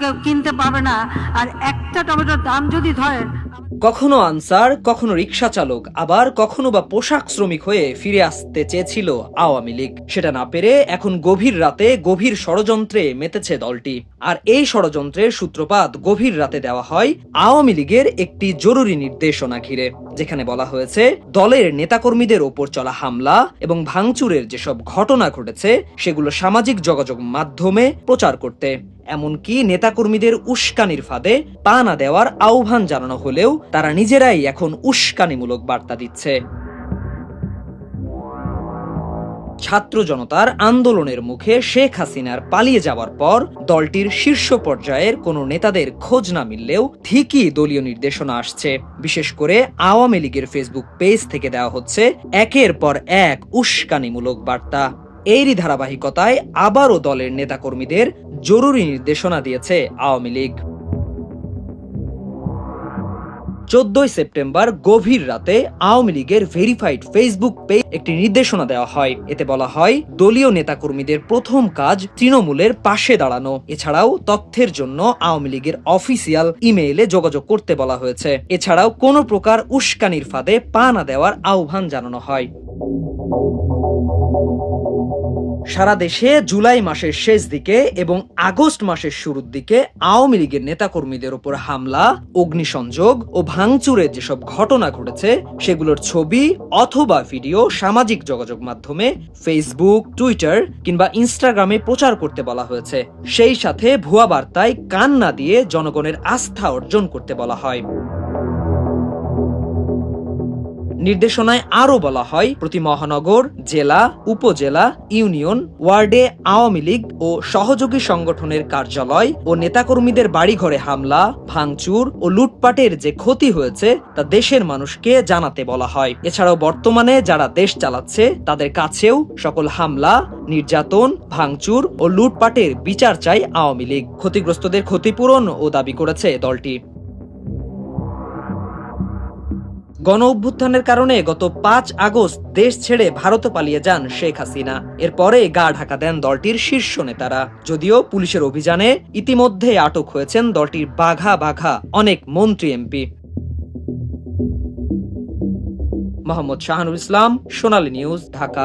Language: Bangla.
কেউ কিনতে পারবে না, আর একটা টমেটোর দাম যদি ধরেন, কখনো আনসার, কখনো রিক্সা চালক, আবার কখনো বা পোশাক শ্রমিক হয়ে ফিরে আসতে চেয়েছিল আওয়ামী লীগ। সেটা না পেরে এখন গভীর রাতে গভীর ষড়যন্ত্রে মেতেছে দলটি। আর এই ষড়যন্ত্রের সূত্রপাত গভীর রাতে দেওয়া হয় আওয়ামী লীগের একটি জরুরি নির্দেশনা ঘিরে, যেখানে বলা হয়েছে, দলের নেতাকর্মীদের ওপর চলা হামলা এবং ভাঙচুরের যেসব ঘটনা ঘটেছে, সেগুলো সামাজিক যোগাযোগ মাধ্যমে প্রচার করতে। এমনকি নেতাকর্মীদের উস্কানির ফাঁদে পা না দেওয়ার আহ্বান জানানো হলেও তারা নিজেরাই এখন উস্কানিমূলক বার্তা দিচ্ছে। ছাত্র জনতার আন্দোলনের মুখে শেখ হাসিনার পালিয়ে যাওয়ার পর দলটির শীর্ষ পর্যায়ের কোনো নেতাদের খোঁজ না মিললেও ঠিকই দলীয় নির্দেশনা আসছে। বিশেষ করে আওয়ামী লীগের ফেসবুক পেজ থেকে দেওয়া হচ্ছে একের পর এক উস্কানিমূলক বার্তা। এরই ধারাবাহিকতায় আবারও দলের নেতাকর্মীদের জরুরি নির্দেশনা দিয়েছে আওয়ামী লীগ। চোদ্দই সেপ্টেম্বর গভীর রাতে আওয়ামী লীগের ভেরিফাইড ফেসবুক পেজ একটি নির্দেশনা দেওয়া হয়। এতে বলা হয়, দলীয় নেতাকর্মীদের প্রথম কাজ তৃণমূলের পাশে দাঁড়ানো। এছাড়াও তথ্যের জন্য আওয়ামী লীগের অফিসিয়াল ইমেইলে যোগাযোগ করতে বলা হয়েছে। এছাড়াও কোনো প্রকার উস্কানির ফাঁদে পা না দেওয়ার আহ্বান জানানো হয়। সারা দেশে জুলাই মাসের শেষ দিকে এবং আগস্ট মাসের শুরুর দিকে আওয়ামী লীগের নেতাকর্মীদের উপর হামলা, অগ্নিসংযোগ ও ভাঙচুরের যেসব ঘটনা ঘটেছে, সেগুলোর ছবি অথবা ভিডিও সামাজিক যোগাযোগ মাধ্যমে ফেসবুক টুইটার কিংবা ইনস্টাগ্রামে প্রচার করতে বলা হয়েছে। সেই সাথে ভুয়া বার্তায় কান না দিয়ে জনগণের আস্থা অর্জন করতে বলা হয়। নির্দেশনায় আরও বলা হয়, প্রতি মহানগর, জেলা, উপজেলা, ইউনিয়ন, ওয়ার্ডে আওয়ামী লীগ ও সহযোগী সংগঠনের কার্যালয় ও নেতাকর্মীদের বাড়িঘরে হামলা, ভাঙচুর ও লুটপাটের যে ক্ষতি হয়েছে তা দেশের মানুষকে জানাতে বলা হয়। এছাড়াও বর্তমানে যারা দেশ চালাচ্ছে, তাদের কাছেও সকল হামলা, নির্যাতন, ভাঙচুর ও লুটপাটের বিচার চাই আওয়ামী লীগ। ক্ষতিগ্রস্তদের ক্ষতিপূরণ ও দাবি করেছে দলটি। গণ অভ্যুত্থানের কারণে গত পাঁচ আগস্ট দেশ ছেড়ে ভারতে পালিয়ে যান শেখ হাসিনা। এরপরে গা ঢাকা দেন দলটির শীর্ষ নেতারা। যদিও পুলিশের অভিযানে ইতিমধ্যে আটক হয়েছেন দলটির বাঘা বাঘা অনেক মন্ত্রী এমপি। মোহাম্মদ শাহানুর ইসলাম, সোনালী নিউজ, ঢাকা।